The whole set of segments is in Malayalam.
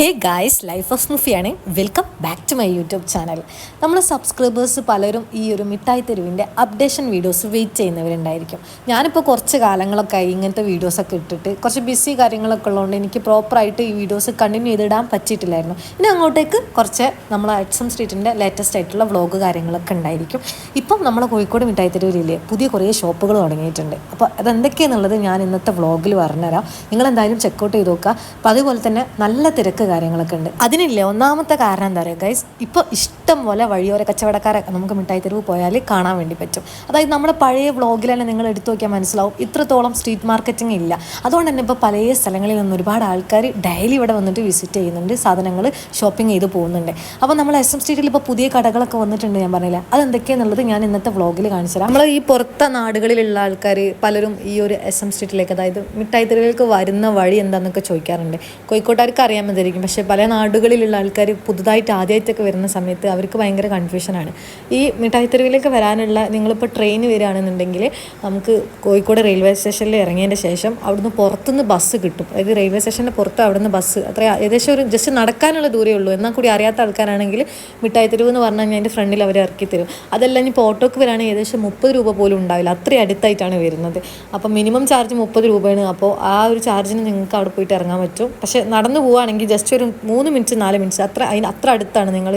Hey guys life of മുഫിയാണ് welcome back to my YouTube channel നമ്മൾ സബ്സ്ക്രൈബേഴ്സ് പലരും ഈ ഒരു മിഠായി തെരുവിന്റെ അപ്ഡേഷൻ വീഡിയോസ് വെയിറ്റ് ചെയ്യുന്നവരുണ്ടായിരിക്കും. ഞാനിപ്പോൾ കുറച്ച് കാലങ്ങളൊക്കെ ആയി ഇങ്ങനത്തെ വീഡിയോസൊക്കെ ഇട്ടിട്ട് കുറച്ച് ബിസി കാര്യങ്ങളൊക്കെ ഉള്ളതുകൊണ്ട് എനിക്ക് പ്രോപ്പറായിട്ട് ഈ വീഡിയോസ് കണ്ടിന്യൂ ചെയ്തിടാൻ പറ്റിയിട്ടില്ലായിരുന്നു. ഇനി അങ്ങോട്ടേക്ക് കുറച്ച് നമ്മളെ അഡ്സം സ്ട്രീറ്റിന്റെ ലേറ്റസ്റ്റ് ആയിട്ടുള്ള വ്ളോഗ് കാര്യങ്ങളൊക്കെ ഉണ്ടായിരിക്കും. ഇപ്പം നമ്മളെ കോഴിക്കോട് മിഠായി തെരുവിലെ പുതിയ കുറേ ഷോപ്പുകൾ തുടങ്ങിയിട്ടുണ്ട്. അപ്പോൾ അതെന്തൊക്കെയാണെന്നുള്ളത് ഞാൻ ഇന്നത്തെ വ്ളോഗിൽ പറഞ്ഞുതരാം. നിങ്ങളെന്തായാലും ചെക്കൗട്ട് ചെയ്ത് നോക്കുക. അപ്പോൾ അതുപോലെ തന്നെ നല്ല തിരക്ക് കാര്യങ്ങളൊക്കെ ഉണ്ട്. അതിനില്ലേ ഒന്നാമത്തെ കാരണം എന്താ പറയുക ഗൈസ് ഇപ്പോൾ ഇഷ്ടം പോലെ വഴിയോര കച്ചവടക്കാരെ നമുക്ക് മിഠായി തെരുവ് പോയാൽ കാണാൻ വേണ്ടി പറ്റും. അതായത് നമ്മുടെ പഴയ വ്ളോഗിൽ തന്നെ നിങ്ങൾ എടുത്തു നോക്കിയാൽ മനസ്സിലാവും ഇത്രത്തോളം സ്ട്രീറ്റ് മാർക്കറ്റിംഗ് ഇല്ല. അതുകൊണ്ട് തന്നെ ഇപ്പോൾ പല സ്ഥലങ്ങളിൽ നിന്ന് ഒരുപാട് ആൾക്കാർ ഡെയിലി ഇവിടെ വന്നിട്ട് വിസിറ്റ് ചെയ്യുന്നുണ്ട് സാധനങ്ങൾ ഷോപ്പിംഗ് ചെയ്ത് പോകുന്നുണ്ട്. അപ്പോൾ നമ്മൾ എസ് എം സ്ട്രീറ്റിൽ ഇപ്പോൾ പുതിയ കടകളൊക്കെ വന്നിട്ടുണ്ട് ഞാൻ പറഞ്ഞില്ല അതെന്തൊക്കെയാണെന്നുള്ളത് ഞാൻ ഇന്നത്തെ വ്ളോഗിൽ കാണിച്ചുതരാം. നമ്മൾ ഈ പുറത്തെ നാടുകളിലുള്ള ആൾക്കാർ പലരും ഈ ഒരു എസ് എം സ്ട്രീറ്റിലേക്ക് അതായത് മിഠായി തെരുവിലേക്ക് വരുന്ന വഴി എന്താണെന്നൊക്കെ ചോദിക്കാറുണ്ട്. കോഴിക്കോട്ടുകാർക്ക് അറിയാമെന്നായിരിക്കും പക്ഷേ പല നാടുകളിലുള്ള ആൾക്കാർ പുതുതായിട്ട് ആദ്യമായിട്ടൊക്കെ വരുന്ന സമയത്ത് അവർക്ക് ഭയങ്കര കൺഫ്യൂഷനാണ് ഈ മിഠായിത്തെരുവിലേക്ക് വരാനുള്ള നിങ്ങളിപ്പോൾ ട്രെയിൻ വരികയാണെന്നുണ്ടെങ്കിൽ നമുക്ക് കോഴിക്കോട് റെയിൽവേ സ്റ്റേഷനിൽ ഇറങ്ങിയതിന്റെ ശേഷം അവിടുന്ന് പുറത്തുനിന്ന് ബസ് കിട്ടും. അതായത് റെയിൽവേ സ്റ്റേഷന്റെ പുറത്ത് അവിടുന്ന് ബസ് അത്ര ഏകദേശം ഒരു ജസ്റ്റ് നടക്കാനുള്ള ദൂരമേ ഉള്ളൂ. എന്നാൽ കൂടി അറിയാത്ത ആൾക്കാരാണെങ്കിൽ മിഠായിത്തെരുവ് എന്ന് പറഞ്ഞാൽ കഴിഞ്ഞാൽ അതിന്റെ ഫ്രണ്ടിൽ അവർ ഇറക്കി തരും. അതല്ല ഇനിയിപ്പോൾ ഓട്ടോക്ക് വരാണെങ്കിൽ ഏകദേശം മുപ്പത് രൂപ പോലും ഉണ്ടാവില്ല. അത്രയും അടുത്തായിട്ടാണ് വരുന്നത്. അപ്പോൾ മിനിമം ചാർജ് മുപ്പത് രൂപയാണ്. അപ്പോൾ ആ ഒരു ചാർജിന് നിങ്ങൾക്ക് അവിടെ പോയിട്ട് ഇറങ്ങാൻ പറ്റും. പക്ഷേ നടന്നു പോവുകയാണെങ്കിൽ ജസ്റ്റ് ഒരു മൂന്ന് മിനിറ്റ് നാല് മിനിറ്റ് അത്ര അതിന് അത്ര അടുത്താണ് നിങ്ങൾ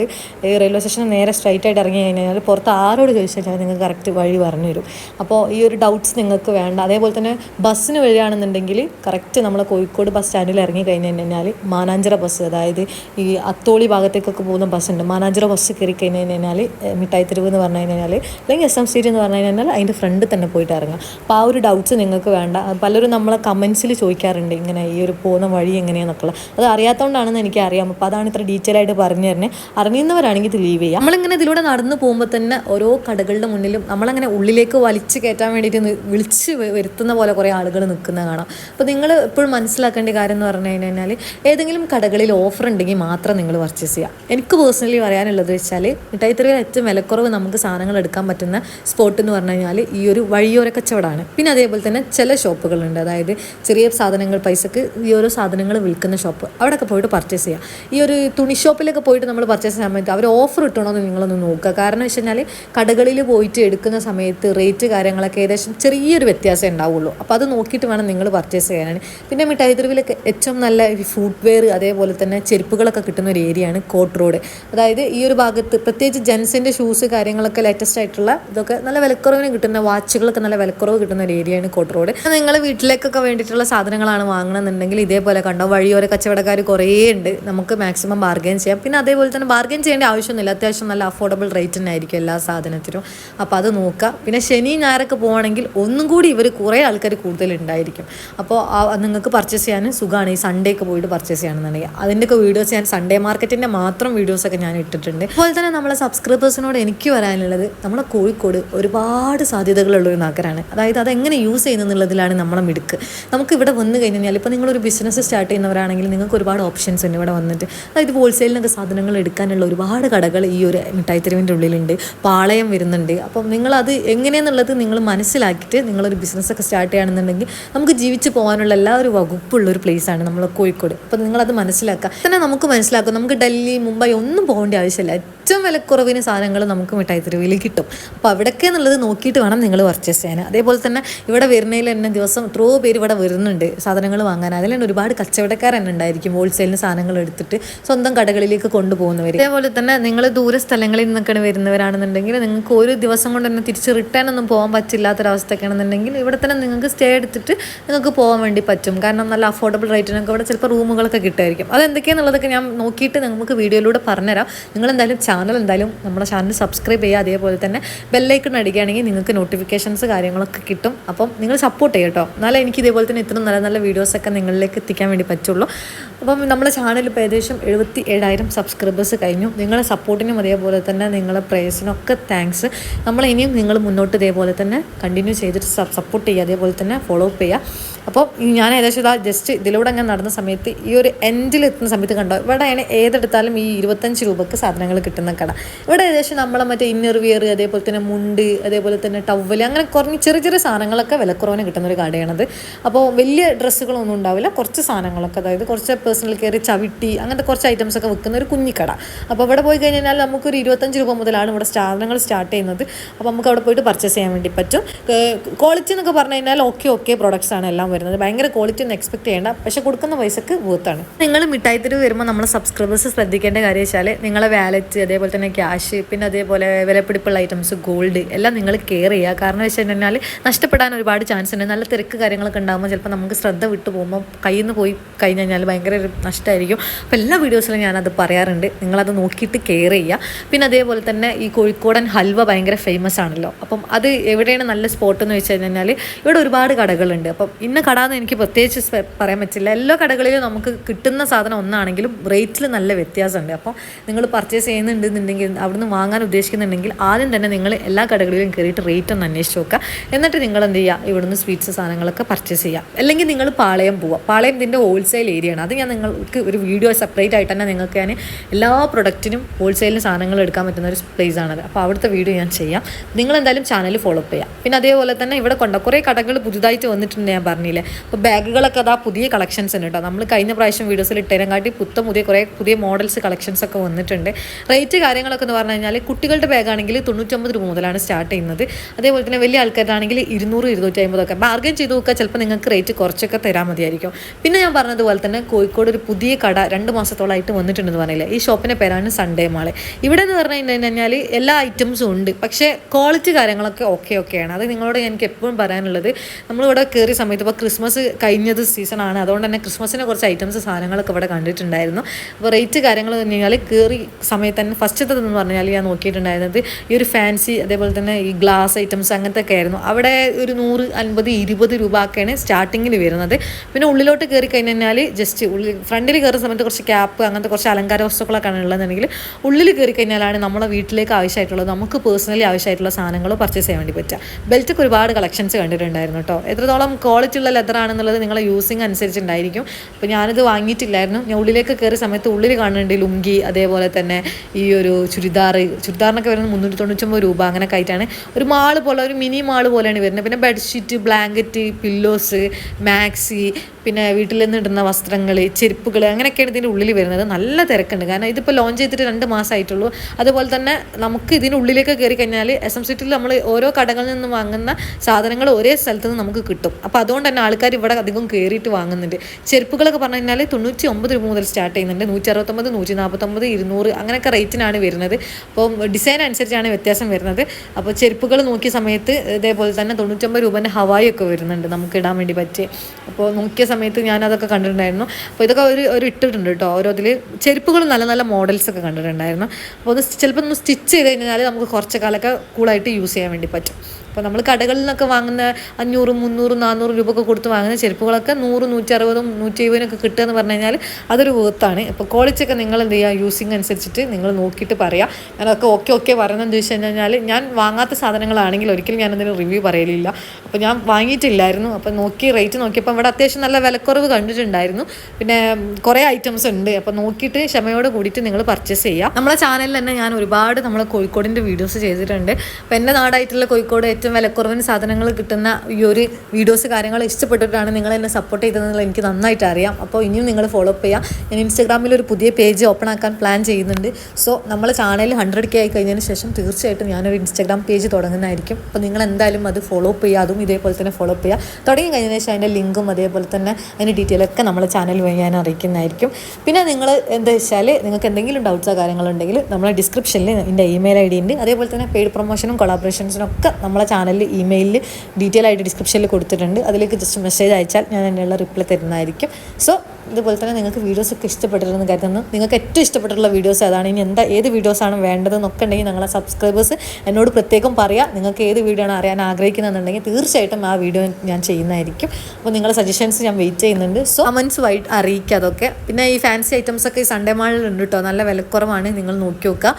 റെയിൽവേ സ്റ്റേഷനിൽ നേരെ സ്ട്രൈറ്റ് ആയിട്ട് ഇറങ്ങി കഴിഞ്ഞാൽ പുറത്ത് ആരോട് ചോദിച്ചു കഴിഞ്ഞാൽ നിങ്ങൾക്ക് കറക്റ്റ് വഴി പറഞ്ഞു തരും. അപ്പോൾ ഈ ഒരു ഡൗട്ട്സ് നിങ്ങൾക്ക് വേണ്ട. അതേപോലെ തന്നെ ബസ്സിന് വരികയാണെന്നുണ്ടെങ്കിൽ കറക്റ്റ് നമ്മൾ കോഴിക്കോട് ബസ് സ്റ്റാൻഡിൽ ഇറങ്ങി കഴിഞ്ഞ് കഴിഞ്ഞാൽ മാനാഞ്ചിറ ബസ് അതായത് ഈ അത്തോളി ഭാഗത്തേക്കൊക്കെ പോകുന്ന ബസ്സുണ്ട് മാനാഞ്ചിറ ബസ് കയറി കഴിഞ്ഞ് കഴിഞ്ഞാൽ മിഠായി തെരുവ് എന്ന് പറഞ്ഞു കഴിഞ്ഞാൽ അല്ലെങ്കിൽ എസ് എം സ്ട്രീറ്റ് എന്ന് പറഞ്ഞു കഴിഞ്ഞാൽ അതിന്റെ ഫ്രണ്ട് തന്നെ പോയിട്ട് ഇറങ്ങാം അപ്പോൾ ആ ഒരു ഡൗട്ട്സ് നിങ്ങൾക്ക് വേണ്ട. പലരും നമ്മളെ കമൻസിൽ ചോദിക്കാറുണ്ട് ഇങ്ങനെ ഈ ഒരു പോകുന്ന വഴി എങ്ങനെയാണെന്നൊക്കെ അത് അറിയാത്തതുകൊണ്ടാണെന്ന് എനിക്ക് അറിയാം അപ്പോൾ അതാണ് ഇത്ര ഡീറ്റെയിൽ ആയിട്ട് പറഞ്ഞു തരുന്നത് അറിയുന്നവരാണെങ്കിൽ ഇത് ലീവ് ചെയ്യാം. നമ്മളിങ്ങനെ ഇതിലൂടെ നടന്നു പോകുമ്പോൾ തന്നെ ഓരോ കടകളുടെ മുന്നിലും നമ്മളങ്ങനെ ഉള്ളിലേക്ക് വലിച്ചു കയറ്റാൻ വേണ്ടിയിട്ട് വിളിച്ച് വരുത്തുന്ന പോലെ കുറേ ആളുകൾ നിൽക്കുന്ന കാണാം. അപ്പോൾ നിങ്ങൾ എപ്പോഴും മനസ്സിലാക്കേണ്ട കാര്യം എന്ന് പറഞ്ഞു കഴിഞ്ഞാൽ ഏതെങ്കിലും കടകളിൽ ഓഫർ ഉണ്ടെങ്കിൽ മാത്രം നിങ്ങൾ പർച്ചേസ് ചെയ്യുക എനിക്ക് പേഴ്സണലി പറയാനുള്ളത് വെച്ചാൽ മിഠായിത്തെരുവിൽ ഏറ്റവും വിലക്കുറവ് നമുക്ക് സാധനങ്ങൾ എടുക്കാൻ പറ്റുന്ന സ്പോട്ട് എന്ന് പറഞ്ഞു കഴിഞ്ഞാൽ ഈ ഒരു വഴിയോര കച്ചവടമാണ് പിന്നെ അതേപോലെ തന്നെ ചില ഷോപ്പുകളുണ്ട് അതായത് ചെറിയ സാധനങ്ങൾ പൈസക്ക് ഈ ഓരോ സാധനങ്ങൾ വിൽക്കുന്ന ഷോപ്പ് അവിടെയൊക്കെ പോയിട്ട് പർച്ചേസ് ചെയ്യുക ഈ ഒരു തുണി ഷോപ്പിലൊക്കെ പോയിട്ട് നമ്മൾ പർച്ചേസ് ചെയ്യാൻ സമയത്ത് അവർ ഓഫർ കിട്ടണമെന്ന് നിങ്ങളൊന്ന് നോക്കുക. കാരണം വെച്ച് കഴിഞ്ഞാൽ കടകളിൽ പോയിട്ട് എടുക്കുന്ന സമയത്ത് റേറ്റ് കാര്യങ്ങളൊക്കെ ഏകദേശം ചെറിയൊരു വ്യത്യാസം ഉണ്ടാവുള്ളൂ. അപ്പോൾ അത് നോക്കിയിട്ട് വേണം നിങ്ങൾ പർച്ചേസ് ചെയ്യാനാണ് പിന്നെ മിഠായി തെരുവിലൊക്കെ ഏറ്റവും നല്ല ഫുഡ് വെയർ അതേപോലെ തന്നെ ചെരുപ്പുകളൊക്കെ കിട്ടുന്ന ഒരു ഏരിയയാണ് കോട്ട് റോഡ് അതായത് ഈ ഒരു ഭാഗത്ത് പ്രത്യേകിച്ച് ജെൻസിന്റെ ഷൂസ് കാര്യങ്ങളൊക്കെ ലേറ്റസ്റ്റ് ആയിട്ടുള്ള ഇതൊക്കെ നല്ല വിലക്കുറവിന് കിട്ടുന്ന വാച്ചുകളൊക്കെ നല്ല വിലക്കുറവ് കിട്ടുന്ന ഒരു ഏരിയയാണ് കോട്ട് റോഡ് നിങ്ങൾ വീട്ടിലേക്കൊക്കെ വേണ്ടിയിട്ടുള്ള സാധനങ്ങളാണ് വാങ്ങണമെന്നുണ്ടെങ്കിൽ ഇതേപോലെ കണ്ടോ? വഴിയോര കച്ചവടക്കാർ കുറേ ഉണ്ട് നമുക്ക് മാക്സിമം ബാർഗെയിൻ ചെയ്യാം. പിന്നെ അതേപോലെ തന്നെ ബാർഗെയിൻ ചെയ്യേണ്ട ആവശ്യമൊന്നുമില്ല. അത്യാവശ്യം നല്ല അഫോർഡബിൾ റേറ്റ് തന്നെ ആയിരിക്കും എല്ലാ സാധനത്തിനും. അപ്പോൾ അത് നോക്കുക പിന്നെ ശനി ഞായറൊക്കെ പോകണമെങ്കിൽ ഒന്നും കൂടി ഇവർ കുറേ ആൾക്കാർ കൂടുതൽ ഉണ്ടായിരിക്കും അപ്പോൾ നിങ്ങൾക്ക് പർച്ചേസ് ചെയ്യാൻ സുഖമാണ്. ഈ സൺഡേ ഒക്കെ പോയിട്ട് പർച്ചേസ് ചെയ്യണമെന്നുണ്ടെങ്കിൽ. അതിന്റെയൊക്കെ വീഡിയോസ് ഞാൻ സൺഡേ മാർക്കറ്റിന്റെ മാത്രം വീഡിയോസൊക്കെ ഞാൻ ഇട്ടിട്ടുണ്ട്. അതുപോലെ തന്നെ നമ്മളെ സബ്സ്ക്രൈബേഴ്സിനോട് എനിക്ക് വരാനുള്ളത് നമ്മളെ കോഴിക്കോട് ഒരുപാട് സാധ്യതകളുള്ള ഒരു നഗരമാണ് അതായത് അതെങ്ങനെ യൂസ് ചെയ്യുന്നതിലാണ് നമ്മളെ മിടുക്ക്. നമുക്ക് ഇവിടെ വന്നു കഴിഞ്ഞാൽ ഇപ്പോൾ നിങ്ങളൊരു ബിസിനസ് സ്റ്റാർട്ട് ചെയ്യുന്നവരാണെങ്കിൽ നിങ്ങൾക്ക് ഒരുപാട് ഓപ്ഷൻസ് ഉണ്ട് ഇവിടെ വന്നിട്ട്. അതായത് ഹോൾസെയിലിനൊക്കെ സാധനങ്ങൾ എടുക്കാനുള്ള ഒരുപാട് കടകൾ ഈ ഒരു മിഠായിത്തെരുവിന്റെ ഉള്ളിലുണ്ട്. പാളയം വരുന്നുണ്ട്. അപ്പം നിങ്ങളത് എങ്ങനെയെന്നുള്ളത് നിങ്ങൾ മനസ്സിലാക്കിയിട്ട് നിങ്ങളൊരു ബിസിനസ്സൊക്കെ സ്റ്റാർട്ട് ചെയ്യുകയാണെന്നുണ്ടെങ്കിൽ നമുക്ക് ജീവിച്ച് പോകാനുള്ള എല്ലാ ഒരു വകുപ്പുള്ള ഒരു പ്ലേസാണ് നമ്മൾ കോഴിക്കോട്. അപ്പം നിങ്ങളത് മനസ്സിലാക്കുക. തന്നെ നമുക്ക് മനസ്സിലാക്കുക നമുക്ക് ഡൽഹി മുംബൈ ഒന്നും പോകേണ്ട ആവശ്യമില്ല. ഏറ്റവും വിലക്കുറവിന് സാധനങ്ങൾ നമുക്ക് മിഠായി തെരുവിൽ കിട്ടും. അപ്പോൾ അവിടെയൊക്കെ എന്നുള്ളത് നോക്കിയിട്ട് വേണം നിങ്ങൾ പർച്ചേസ് ചെയ്യാൻ. അതേപോലെ തന്നെ ഇവിടെ വരുന്നതിൽ തന്നെ ദിവസം എത്രയോ പേര് ഇവിടെ വരുന്നുണ്ട് സാധനങ്ങൾ വാങ്ങാൻ. അതിൽ തന്നെ ഒരുപാട് കച്ചവടക്കാർ തന്നെ ഉണ്ടായിരിക്കും. ഹോൾസെയിലിന് സാധനങ്ങൾ എടുത്തിട്ട് സ്വന്തം കടകളിലേക്ക് കൊണ്ടുപോകുന്നവർ അതേപോലെ തന്നെ നിങ്ങൾ ദൂര സ്ഥലങ്ങളിൽ നിന്നൊക്കെ വരുന്നവരാണെന്നുണ്ടെങ്കിൽ നിങ്ങൾക്ക് ഒരു ദിവസം കൊണ്ട് തന്നെ തിരിച്ച് റിട്ടേൺ ഒന്നും പോകാൻ പറ്റില്ലാത്തൊരവസ്ഥയൊക്കെ ആണെന്നുണ്ടെങ്കിൽ ഇവിടെ തന്നെ നിങ്ങൾക്ക് സ്റ്റേ എടുത്തിട്ട് നിങ്ങൾക്ക് പോകാൻ വേണ്ടി പറ്റും. കാരണം നല്ല അഫോർഡബിൾ റേറ്റിനൊക്കെ ഇവിടെ ചിലപ്പോൾ റൂമുകളൊക്കെ കിട്ടുമായിരിക്കും. അതെന്തൊക്കെയാണെന്നുള്ളതൊക്കെ ഞാൻ നോക്കിയിട്ട് നിങ്ങൾക്ക് വീഡിയോയിലൂടെ പറഞ്ഞുതരാം. നിങ്ങൾ എന്തായാലും ചാനൽ എന്തായാലും നമ്മുടെ ചാനൽ സബ്സ്ക്രൈബ് ചെയ്യുക. അതേപോലെ തന്നെ ബെല്ലൈക്കൺ അടിക്കുകയാണെങ്കിൽ നിങ്ങൾക്ക് നോട്ടിഫിക്കേഷൻസ് കാര്യങ്ങളൊക്കെ കിട്ടും. അപ്പം നിങ്ങൾ സപ്പോർട്ട് ചെയ്യട്ടോ എന്നാലും എനിക്ക് ഇതേപോലെ തന്നെ ഇത്രയും നല്ല നല്ല വീഡിയോസൊക്കെ നിങ്ങളിലേക്ക് എത്തിക്കാൻ വേണ്ടി പറ്റുള്ളൂ. അപ്പം നമ്മുടെ ചാനൽ ഇപ്പോൾ ഏകദേശം എഴുപത്തി ഏഴായിരം സബ്സ്ക്രൈബേഴ്സ് കഴിഞ്ഞു നിങ്ങളുടെ സപ്പോർട്ടിനും അതേപോലെ തന്നെ നിങ്ങളുടെ പ്രേസിനൊക്കെ താങ്ക്സ് നമ്മൾ ഇനിയും നിങ്ങൾ മുന്നോട്ട് ഇതേപോലെ തന്നെ കണ്ടിന്യൂ ചെയ്തിട്ട് സപ്പോർട്ട് ചെയ്യുക അതേപോലെ തന്നെ ഫോളോ അപ്പ് ചെയ്യുക. അപ്പോൾ ഞാൻ ഏകദേശം ഇതാ ജസ്റ്റ് ഇതിലൂടെ അങ്ങനെ നടന്ന സമയത്ത് ഈ ഒരു എൻഡിൽ എത്തുന്ന സമയത്ത് കണ്ടോ? ഇവിടെ ആണ് ഏതെടുത്താലും ഈ ഇരുപത്തഞ്ച് രൂപക്ക് സാധനങ്ങൾ കിട്ടുന്ന കട. ഇവിടെ ഏകദേശം നമ്മളെ മറ്റേ ഇന്നർ വിയർ അതേപോലെ തന്നെ മുണ്ട് അതേപോലെ തന്നെ ടവൽ അങ്ങനെ കുറഞ്ഞ് ചെറിയ ചെറിയ സാധനങ്ങളൊക്കെ വിലക്കുറവിന് കിട്ടുന്ന ഒരു കടയാണത്. അപ്പോൾ വലിയ ഡ്രസ്സുകളൊന്നും ഉണ്ടാവില്ല. കുറച്ച് സാധനങ്ങളൊക്കെ അതായത് കുറച്ച് പേഴ്സണൽ കെയർ ചവിട്ടി അങ്ങനത്തെ കുറച്ച് ഐറ്റംസ് ഒക്കെ വിൽക്കുന്ന ഒരു കുഞ്ഞിക്കട. അപ്പോൾ അവിടെ പോയി കഴിഞ്ഞാൽ നമുക്കൊരു ഇരുപത്തഞ്ച് രൂപ മുതലാണ് ഇവിടെ സാധനങ്ങൾ സ്റ്റാർട്ട് ചെയ്യുന്നത്. അപ്പോൾ നമുക്ക് അവിടെ പോയിട്ട് പർച്ചേസ് ചെയ്യാൻ വേണ്ടി പറ്റും. ക്വാളിറ്റി എന്നൊക്കെ പറഞ്ഞു കഴിഞ്ഞാൽ ഓക്കെ ഓക്കെ പ്രോഡക്ട്സ് ആണ് എല്ലാം വരുന്നത്. ഭയങ്കര ക്വാളിറ്റി ഒന്നും എക്സ്പെക്ട് ചെയ്യേണ്ട. പക്ഷെ കൊടുക്കുന്ന പൈസക്ക് വൂത്താണ് നിങ്ങൾ മിഠായി തെരുവ് വരുമ്പോൾ നമ്മളെ സബ്സ്ക്രൈബേഴ്സ് ശ്രദ്ധിക്കേണ്ട കാര്യം വെച്ചാൽ നിങ്ങളെ വാലറ്റ് അതേപോലെ തന്നെ ക്യാഷ് പിന്നെ അതേപോലെ വിലപിടിപ്പുള്ള ഐറ്റംസ് ഗോൾഡ് എല്ലാം നിങ്ങൾ കെയർ ചെയ്യുക. കാരണം വെച്ച് കഴിഞ്ഞാൽ നഷ്ടപ്പെടാൻ ഒരുപാട് ചാൻസ് ഉണ്ട്. നല്ല തിരക്ക് കാര്യങ്ങളൊക്കെ ഉണ്ടാകുമ്പോൾ ചിലപ്പോൾ നമുക്ക് ശ്രദ്ധ വിട്ടു പോകുമ്പോൾ കയ്യിൽ നിന്ന് പോയി കഴിഞ്ഞ് കഴിഞ്ഞാൽ ഭയങ്കര ഒരു നഷ്ടമായിരിക്കും അപ്പോൾ എല്ലാ വീഡിയോസിലും ഞാനത് പറയാറുണ്ട്. നിങ്ങളത് നോക്കിയിട്ട് കെയർ ചെയ്യുക പിന്നെ അതേപോലെ തന്നെ ഈ കോഴിക്കോടൻ ഹൽവ ഭയങ്കര ഫേമസ് ആണല്ലോ. അപ്പം അത് എവിടെയാണ് നല്ല സ്പോട്ട് എന്ന് വെച്ച് കഴിഞ്ഞാൽ ഇവിടെ ഒരുപാട് കടകളുണ്ട്. അപ്പം ഇന്ന കട എന്ന് എനിക്ക് പ്രത്യേകിച്ച് പറയാൻ പറ്റില്ല. എല്ലാ കടകളിലും നമുക്ക് കിട്ടുന്ന സാധനം ഒന്നാണെങ്കിലും റേറ്റിൽ നല്ല വ്യത്യാസമുണ്ട്. അപ്പോൾ നിങ്ങൾ പർച്ചേസ് ചെയ്യുന്നുണ്ടെന്നുണ്ടെങ്കിൽ അവിടുന്ന് വാങ്ങാൻ ഉദ്ദേശിക്കുന്നുണ്ടെങ്കിൽ ആദ്യം തന്നെ നിങ്ങൾ എല്ലാ കടകളിലും കയറിയിട്ട് റേറ്റ് ഒന്ന് അന്വേഷിച്ച് നോക്കുക. എന്നിട്ട് നിങ്ങൾ എന്ത് ചെയ്യുക? ഇവിടുന്ന് സ്വീറ്റ്സ് സാധനങ്ങളൊക്കെ പർച്ചേസ് ചെയ്യുക. അല്ലെങ്കിൽ നിങ്ങൾ പാളയം പോവുക. പാളയം ഇതിന്റെ ഹോൾസെയിൽ ഏരിയ ആണ്. അത് ഞാൻ നിങ്ങൾക്ക് ഒരു വീഡിയോ സെപ്പറേറ്റ് ആയിട്ട് തന്നെ നിങ്ങൾക്ക് ഞാൻ എല്ലാ പ്രൊഡക്റ്റിനും ഹോൾസെയിലിന് സാധനങ്ങൾ എടുക്കാൻ പറ്റുന്ന ഒരു പ്ലേസ് ആണത്. അപ്പോൾ അവിടുത്തെ വീഡിയോ ഞാൻ ചെയ്യാം. നിങ്ങൾ എന്തായാലും ചാനൽ ഫോളോ അപ്പ് ചെയ്യാം. പിന്നെ അതേപോലെ തന്നെ ഇവിടെ കൊണ്ട കുറേ കടകൾ പുതുതായിട്ട് വന്നിട്ടുണ്ട് ഞാൻ പറഞ്ഞില്ലേ. അപ്പോൾ ബാഗുകളൊക്കെ അതാ പുതിയ കളക്ഷൻസ് ഉണ്ട് കേട്ടോ നമ്മൾ കഴിഞ്ഞ പ്രാവശ്യം വീഡിയോസിൽ ഇട്ടേരം കാട്ടി പുത്ത പുതിയ കുറേ പുതിയ മോഡൽസ് കളക്ഷൻസ് ഒക്കെ വന്നിട്ടുണ്ട്. റേറ്റ് കാര്യങ്ങളൊക്കെ എന്ന് പറഞ്ഞു കഴിഞ്ഞാൽ കുട്ടികളുടെ ബാഗാണെങ്കിൽ തൊണ്ണൂറ്റൊമ്പത് രൂപ മുതലാണ് സ്റ്റാർട്ട് ചെയ്യുന്നത്. അതേപോലെ തന്നെ വലിയ ആൾക്കാരാണെങ്കിൽ ഇരുന്നൂറ് ഇരുന്നൂറ്റി അമ്പതൊക്കെ ബാർഗൻ ചെയ്ത് നോക്കുക ചിലപ്പോൾ നിങ്ങൾക്ക് റേറ്റ് കുറച്ചൊക്കെ തരാൻ മതിയായിരിക്കും. പിന്നെ ഞാൻ പറഞ്ഞതുപോലെ തന്നെ കോഴിക്കോട് ഒരു പുതിയ കട രണ്ട് മാസത്തോളമായിട്ട് വന്നിട്ടുണ്ടെന്ന് പറഞ്ഞില്ലേ? ഈ ഷോപ്പിന്റെ പേരാണ് സൺഡേ മാൾ ഇവിടെ എന്ന് പറഞ്ഞു കഴിഞ്ഞാൽ എല്ലാ ഐറ്റംസും ഉണ്ട്. പക്ഷേ ക്വാളിറ്റി കാര്യങ്ങളൊക്കെ ഓക്കെ ഓക്കെയാണ് അത് നിങ്ങളോട് എനിക്ക് എപ്പോഴും പറയാനുള്ളത് നമ്മളിവിടെ കയറിയ സമയത്ത് ഇപ്പോൾ ക്രിസ്മസ് കഴിഞ്ഞത് സീസണാണ് അതുകൊണ്ട് തന്നെ ക്രിസ്മസിന്റെ കുറച്ച് ഐറ്റംസ് സാധനങ്ങളൊക്കെ ഇവിടെ കണ്ടിട്ടുണ്ടായിരുന്നു. അപ്പോൾ റേറ്റ് കാര്യങ്ങൾ എന്ന് പറഞ്ഞാൽ കയറി സമയത്ത് തന്നെ ഫസ്റ്റത്തെ എന്ന് പറഞ്ഞാൽ ഞാൻ നോക്കിയിട്ടുണ്ടായിരുന്നത് ഈ ഒരു ഫാൻസി അതേപോലെ തന്നെ ഈ ഗ്ലാസ് ഐറ്റംസ് അങ്ങനത്തെ ഒക്കെ ആയിരുന്നു. അവിടെ ഒരു നൂറ് അൻപത് ഇരുപത് രൂപ ഒക്കെയാണ് സ്റ്റാർട്ടിങ്ങിൽ വരുന്നത്. പിന്നെ ഉള്ളിലോട്ട് കയറി കഴിഞ്ഞാൽ ജസ്റ്റ് ഉള്ളിൽ ഫ്രണ്ടിൽ കയറുന്ന സമയത്ത് കുറച്ച് ക്യാപ്പ് അങ്ങനത്തെ കുറച്ച് അലങ്കാര വസ്തുക്കളൊക്കെയാണ് ഉള്ളതെന്നുണ്ടെങ്കിൽ ഉള്ളിൽ കയറി കഴിഞ്ഞാലാണ് നമ്മുടെ വീട്ടിലേക്ക് ആവശ്യമായിട്ടുള്ളത് നമുക്ക് പേഴ്സണലി ആവശ്യമായിട്ടുള്ള സാധനങ്ങൾ പർച്ചേസ് ചെയ്യാൻ വേണ്ടി പറ്റുക. ബെൽറ്റൊക്കെ ഒരുപാട് കളക്ഷൻസ് കണ്ടിട്ടുണ്ടായിരുന്നു കേട്ടോ. എത്രത്തോളം ക്വാളിറ്റി ഉള്ള ലെതർ ആണെന്നുള്ളത് നിങ്ങളെ യൂസിങ് അനുസരിച്ചുണ്ടായിരിക്കും അപ്പോൾ ഞാനത് വാങ്ങിയിട്ടില്ലായിരുന്നു. ഞാൻ ഉള്ളിലേക്ക് കയറിയ സമയത്ത് ഉള്ളിൽ കാണുന്നുണ്ട് ലുങ്കി അതേപോലെ തന്നെ ഈ ഒരു ചുരിദാർ ചുരിദാറിനൊക്കെ വരുന്നത് മുന്നൂറ്റി തൊണ്ണൂറ്റൊമ്പത് രൂപ അങ്ങനെ ആയിട്ടാണ്. ഒരു മാൾ പോലെ ഒരു മിനി മാൾ പോലെയാണ് വരുന്നത്. പിന്നെ ബെഡ്ഷീറ്റ് ബ്ലാങ്കറ്റ് പില്ലോസ് മാക്സി പിന്നെ വീട്ടിൽ നിന്ന് ഇടുന്ന വസ്ത്രങ്ങൾ ചെരുപ്പുകൾ അങ്ങനെയൊക്കെയാണ് ഇതിന്റെ ഉള്ളിൽ വരുന്നത്. നല്ല തിരക്കുണ്ട്. കാരണം ഇതിപ്പോൾ ലോഞ്ച് ചെയ്തിട്ട് രണ്ട് മാസമായിട്ടുള്ളൂ. അതുപോലെ തന്നെ നമുക്ക് ഇതിന്റെ ഉള്ളിലേക്ക് കയറി കഴിഞ്ഞാൽ എസ് എം സിറ്റിയിൽ നമ്മൾ ഓരോ കടകളിൽ നിന്ന് വാങ്ങുന്ന സാധനങ്ങൾ ഒരേ സ്ഥലത്ത് നിന്ന് നമുക്ക് കിട്ടും. അപ്പോൾ അതുകൊണ്ട് തന്നെ ആൾക്കാർ ഇവിടെ അധികം കയറിയിട്ട് വാങ്ങുന്നുണ്ട്. ചെരുപ്പുകളൊക്കെ പറഞ്ഞു കഴിഞ്ഞാൽ തൊണ്ണൂറ്റി ഒമ്പത് രൂപ മുതൽ സ്റ്റാർട്ട് ചെയ്യുന്നുണ്ട്. നൂറ്റി അറുപത്തൊമ്പത് നൂറ്റി നാൽപ്പത്തൊമ്പത് ഇരുന്നൂറ് അങ്ങനെയൊക്കെ റേറ്റിനാണ് വരുന്നത്. അപ്പോൾ ഡിസൈൻ അനുസരിച്ചാണ് വ്യത്യാസം വരുന്നത്. അപ്പോൾ ചെരുപ്പുകൾ നോക്കിയ സമയത്ത് ഇതേപോലെ തന്നെ തൊണ്ണൂറ്റൊമ്പത് രൂപേന്റെ ഹവായി ഒക്കെ വരുന്നുണ്ട് നമുക്ക് ഇടാൻ വേണ്ടി പറ്റിയ. അപ്പോൾ നോക്കിയ സമയത്ത് ഞാൻ അതൊക്കെ കണ്ടിട്ടുണ്ടായിരുന്നു. അപ്പോൾ ഇതൊക്കെ ഒരു ഒരു ഇട്ടിട്ടുണ്ട് കേട്ടോ ഓരോ ഇതിൽ ചെരുപ്പുകൾ നല്ല നല്ല മോഡൽസ് ഒക്കെ കണ്ടിട്ടുണ്ടായിരുന്നു. അപ്പോൾ ഒന്ന് ചിലപ്പോൾ ഒന്ന് സ്റ്റിച്ച് ചെയ്ത് കഴിഞ്ഞാൽ നമുക്ക് കുറച്ച് കാലമൊക്കെ കൂളായിട്ട് യൂസ് ചെയ്യാൻ വേണ്ടി പറ്റും. അപ്പോൾ നമ്മൾ കടകളിൽ നിന്നൊക്കെ വാങ്ങുന്ന അഞ്ഞൂറ് മുന്നൂറ് നാനൂറ് രൂപ ഒക്കെ കൊടുത്ത് വാങ്ങുന്ന ചെരുപ്പുകളൊക്കെ നൂറ് നൂറ്ററുപതും നൂറ്റി എഴുപതിനൊക്കെ കിട്ടുക എന്ന് പറഞ്ഞു കഴിഞ്ഞാൽ അതൊരു വേർത്താണ് ഇപ്പോൾ ക്വാളിറ്റി ഒക്കെ നിങ്ങൾ എന്ത് ചെയ്യുക? യൂസിങ് അനുസരിച്ചിട്ട് നിങ്ങൾ നോക്കിയിട്ട് പറയാം ഞാനൊക്കെ ഓക്കെ ഓക്കെ പറയുന്നതെന്ന് ചോദിച്ചു കഴിഞ്ഞാൽ ഞാൻ വാങ്ങാത്ത സാധനങ്ങളാണെങ്കിൽ ഒരിക്കലും ഞാനതിന് റിവ്യൂ പറയലില്ല. അപ്പോൾ ഞാൻ വാങ്ങിയിട്ടില്ലായിരുന്നു. അപ്പോൾ നോക്കി റേറ്റ് നോക്കിയപ്പോൾ ഇവിടെ അത്യാവശ്യം നല്ല വിലക്കുറവ് കണ്ടിട്ടുണ്ടായിരുന്നു. പിന്നെ കുറേ ഐറ്റംസ് ഉണ്ട്. അപ്പോൾ നോക്കിയിട്ട് ക്ഷമയോട് കൂടിയിട്ട് നിങ്ങൾ പർച്ചേസ് ചെയ്യുക. നമ്മളെ ചാനലിൽ തന്നെ ഞാൻ ഒരുപാട് നമ്മൾ കോഴിക്കോടിന്റെ വീഡിയോസ് ചെയ്തിട്ടുണ്ട്. അപ്പോൾ എന്റെ നാടായിട്ടുള്ള കോഴിക്കോട് ഏറ്റവും വിലക്കുറവിന് സാധനങ്ങൾ കിട്ടുന്ന ഈ ഒരു വീഡിയോസ് കാര്യങ്ങൾ ഇഷ്ടപ്പെട്ടിട്ടാണ് നിങ്ങൾ എന്നെ സപ്പോർട്ട് ചെയ്തതെന്നുള്ള എനിക്ക് നന്നായിട്ട് അറിയാം. അപ്പോൾ ഇനിയും നിങ്ങൾ ഫോളോ അപ്പ് ചെയ്യാം. ഞാൻ ഇൻസ്റ്റാഗ്രാമിൽ ഒരു പുതിയ പേജ് ഓപ്പൺ ആക്കാൻ പ്ലാൻ ചെയ്യുന്നുണ്ട്. സോ നമ്മളെ ചാനൽ ഹൺഡ്രഡ് കെ ആയി കഴിഞ്ഞതിന് ശേഷം തീർച്ചയായിട്ടും ഞാനൊരു ഇൻസ്റ്റാഗ്രാം പേജ് തുടങ്ങുന്നതായിരിക്കും. അപ്പോൾ നിങ്ങൾ എന്തായാലും അത് ഫോളോ അപ്പ് ചെയ്യുക. അതും ഇതേപോലെ തന്നെ ഫോളോ അപ്പ് ചെയ്യുക. തുടങ്ങി കഴിഞ്ഞതിന് ശേഷം അതിന്റെ ലിങ്കും അതേപോലെ തന്നെ അതിന്റെ ഡീറ്റെയിൽ ഒക്കെ നമ്മളെ ചാനൽ വഴി ഞാൻ അറിയിക്കുന്നതായിരിക്കും. പിന്നെ നിങ്ങൾ എന്താ വെച്ചാൽ നിങ്ങൾക്ക് എന്തെങ്കിലും ഡൗട്ട്സോ കാര്യങ്ങളുണ്ടെങ്കിൽ നമ്മളെ ഡിസ്ക്രിപ്ഷനിൽ എന്റെ ഇമെയിൽ ഐ ഡി ഉണ്ട്. അതേപോലെ തന്നെ പെയ്ഡ് പ്രൊമോഷനും കൊളാബറേഷൻസിനും ഒക്കെ നമ്മളെ ചാനലിൽ ഇമെയിലിൽ ഡീറ്റെയിൽ ആയിട്ട് ഡിസ്ക്രിപ്ഷനിൽ കൊടുത്തിട്ടുണ്ട്. അതിലേക്ക് ജസ്റ്റ് മെസ്സേജ് അയച്ചാൽ ഞാൻ അതിനുള്ള റിപ്ലൈ തരുന്നതായിരിക്കും. സോ ഇതുപോലെ തന്നെ നിങ്ങൾക്ക് വീഡിയോസ് ഒക്കെ ഇഷ്ടപ്പെട്ടിരുന്നു കരുതുന്നു. നിങ്ങൾക്ക് ഏറ്റവും ഇഷ്ടപ്പെട്ടിട്ടുള്ള വീഡിയോസ് ഏതാണ്? ഇനി എന്താ ഏത് വീഡിയോസാണ് വേണ്ടതെന്നൊക്കെ ഉണ്ടെങ്കിൽ ഞങ്ങളെ സബ്സ്ക്രൈബേഴ്സ് എന്നോട് പ്രത്യേകം പറയാം. നിങ്ങൾക്ക് ഏത് വീഡിയോ ആണ് അറിയാൻ ആഗ്രഹിക്കുന്നതെന്നുണ്ടെങ്കിൽ തീർച്ചയായിട്ടും ആ വീഡിയോ ഞാൻ ചെയ്യുന്നതായിരിക്കും. അപ്പോൾ നിങ്ങളുടെ സജഷൻസ് ഞാൻ വെയിറ്റ് ചെയ്യുന്നുണ്ട്. സോ കമൻസ് വൈറ്റ് അറിയിക്കുക അതൊക്കെ. പിന്നെ ഈ ഫാൻസി ഐറ്റംസ് ഒക്കെ ഈ സൺഡേ മാളിൽ ഉണ്ട് കേട്ടോ നല്ല വിലക്കുറവാണ്. നിങ്ങൾ നോക്കി നോക്കുക.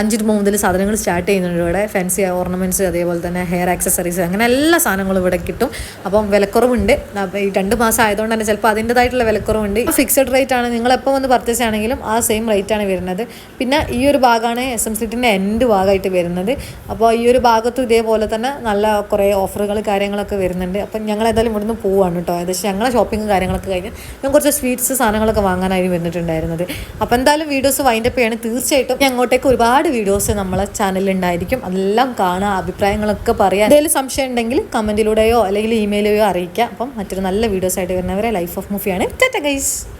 അഞ്ച് രൂപ മുതൽ സാധനങ്ങൾ സ്റ്റാർട്ട് ചെയ്യുന്നുണ്ട് ഇവിടെ. ഫാൻസി ഓർണമെന്റ്സ് അതേപോലെ തന്നെ ഹെയർ ആക്സസറീസ് അങ്ങനെ എല്ലാ സാധനങ്ങളും ഇവിടെ കിട്ടും. അപ്പം വിലക്കുറവുണ്ട്. അപ്പോൾ ഈ രണ്ട് മാസം ആയതുകൊണ്ട് തന്നെ ചിലപ്പോൾ അതിന്റെതായിട്ടുള്ള വിലക്കുറവുണ്ട്. വരുന്നുണ്ട് ഫിക്സഡ് റേറ്റ് ആണ്. നിങ്ങൾ എപ്പോൾ വന്ന് പർച്ചേസ് ആണെങ്കിലും ആ സെയിം റേറ്റ് ആണ് വരുന്നത്. പിന്നെ ഈ ഒരു ഭാഗമാണ് എസ് എം സിറ്റിന്റെ എൻഡ് ഭാഗമായിട്ട് വരുന്നത്. അപ്പോൾ ഈ ഒരു ഭാഗത്തും ഇതേപോലെ തന്നെ നല്ല കുറേ ഓഫറുകൾ കാര്യങ്ങളൊക്കെ വരുന്നുണ്ട്. അപ്പം ഞങ്ങൾ ഏതായാലും ഇവിടുന്ന് പോവാണ് കേട്ടോ ഏകദേശം ഞങ്ങളെ ഷോപ്പിംഗ് കാര്യങ്ങളൊക്കെ കഴിഞ്ഞ് ഞാൻ കുറച്ച് സ്വീറ്റ്സ് സാധനങ്ങളൊക്കെ വാങ്ങാനായി വന്നിട്ടുണ്ടായിരുന്നത്. അപ്പോൾ എന്തായാലും വീഡിയോസ് വൈൻഡപ്പ് ചെയ്യാണ്. തീർച്ചയായിട്ടും ഞങ്ങോട്ടേക്ക് ഒരുപാട് വീഡിയോസ് നമ്മളെ ചാനലിൽ ഉണ്ടായിരിക്കും. അതെല്ലാം കാണുക അഭിപ്രായങ്ങളൊക്കെ പറയാം. എന്തെങ്കിലും സംശയം ഉണ്ടെങ്കിൽ കമന്റിലൂടെയോ അല്ലെങ്കിൽ ഇമെയിലെയോ അറിയിക്കാം. അപ്പം മറ്റൊരു നല്ല വീഡിയോസ് ആയിട്ട് വരുന്നവരെ ലൈഫ് ഓഫ് മൂഫിയാണ് ടാറ്റ ഗൈസ് guys!